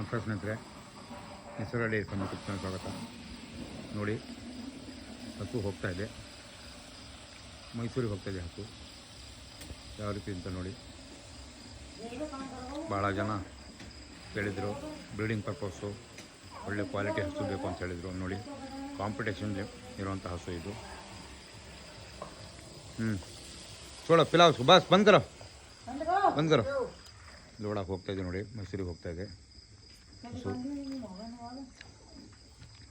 ನಮಸ್ಕಾರ ಸ್ನೇಹಿತರೆ ಹೆಸರು ಡೇರಿ ಫಾರ್ಮ್ ಯೂಟ್ಯೂಬ್ ಸ್ವಾಗತ. ನೋಡಿ ಹಸು ಹೋಗ್ತಾ ಇದೆ. ಮೈಸೂರಿಗೆ ಹೋಗ್ತಾ ಇದೆ ಹಸು ಯಾವ ರೀತಿ ಅಂತ ನೋಡಿ. ಭಾಳ ಜನ ಕೇಳಿದರು ಬ್ರೀಡಿಂಗ್ ಪರ್ಪಸ್ಸು ಒಳ್ಳೆ ಕ್ವಾಲಿಟಿ ಹಸು ಬೇಕು ಅಂತ ಹೇಳಿದರು ನೋಡಿ. ಕಾಂಪಿಟೇಷನ್ ಇರುವಂಥ ಹಸು ಇದು. ಹ್ಞೂ ಚೋಳ ಪಿಲಾವ್ ಸುಭಾಸ್ ಬಂದ್ ಕರೋ ಬಂದ್ ಹೋಗ್ತಾ ಇದೆ ನೋಡಿ, ಮೈಸೂರಿಗೆ ಹೋಗ್ತಾ ಇದೆ. ಹಸು.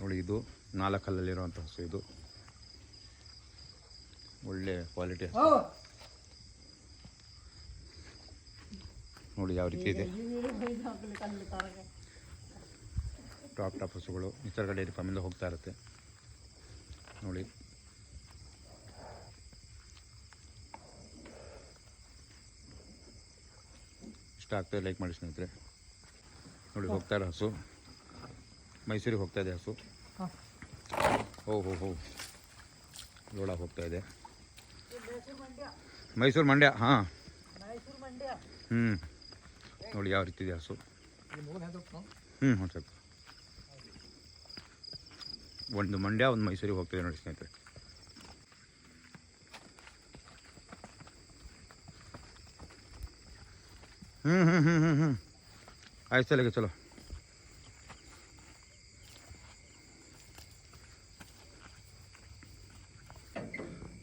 ನೋಡಿ ಇದು ನಾಲ್ಕಲ್ಲಲ್ಲಿರುವಂಥ ಹಸು ಇದು. ಒಳ್ಳೆ ಕ್ವಾಲಿಟಿ ನೋಡಿ ಯಾವ ರೀತಿ ಇದೆ. ಟಾಪ್ ಟಾಪ್ ಹಸುಗಳು. ನಿಸರ್ಗ ಡೈರಿ ಫಾರ್ಮಿಂದ ಹೋಗ್ತಾ ಇರುತ್ತೆ. ನೋಡಿ. ಇಷ್ಟ ಆಗ್ತದೆ ಲೈಕ್ ಮಾಡಿ ಸ್ನೇಹಿತರೆ. ನೋಡಿ ಹೋಗ್ತಾ ಇರೋ ಹಸು. ಮೈಸೂರಿಗೆ ಹೋಗ್ತಾ ಇದೆ ಹಸು. ಹೋ. ಹೋ ಹೋ ಲೋಡ ಹೋಗ್ತಾ ಇದೆ. ಮೈಸೂರು ಮಂಡ್ಯ ಹಾಂ. ಹ್ಞೂ ನೋಡಿ ಯಾವ ರೀತಿ ಇದೆ ಹಸು. ಹ್ಞೂ ಹ್ಞೂ ಸ್ವಲ್ಪ. ಒಂದು ಮಂಡ್ಯ ಒಂದು ಮೈಸೂರಿಗೆ ಹೋಗ್ತಿದೆ ನೋಡಿ ಸ್ನೇಹಿತರೆ. ಹ್ಞೂ ಹ್ಞೂ ಹ್ಞೂ ಹ್ಞೂ ಹ್ಞೂ ಆಯ್ತು ಚಲಗೆ ಚಲೋ.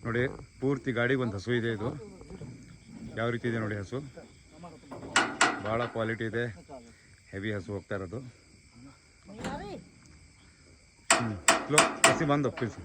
ನೋಡಿ, ಪೂರ್ತಿ ಗಾಡಿಗೆ ಒಂದು ಹಸು ಇದೆ ಇದು. ಯಾವ ರೀತಿ ಇದೆ ನೋಡಿ ಹಸು. ಭಾಳ ಕ್ವಾಲಿಟಿ ಇದೆ. ಹೆವಿ ಹಸು ಹೋಗ್ತಾ ಇರೋದು. ಹ್ಞೂ ಹಸಿ ಬಂದು, ಪ್ಲೀಸ್.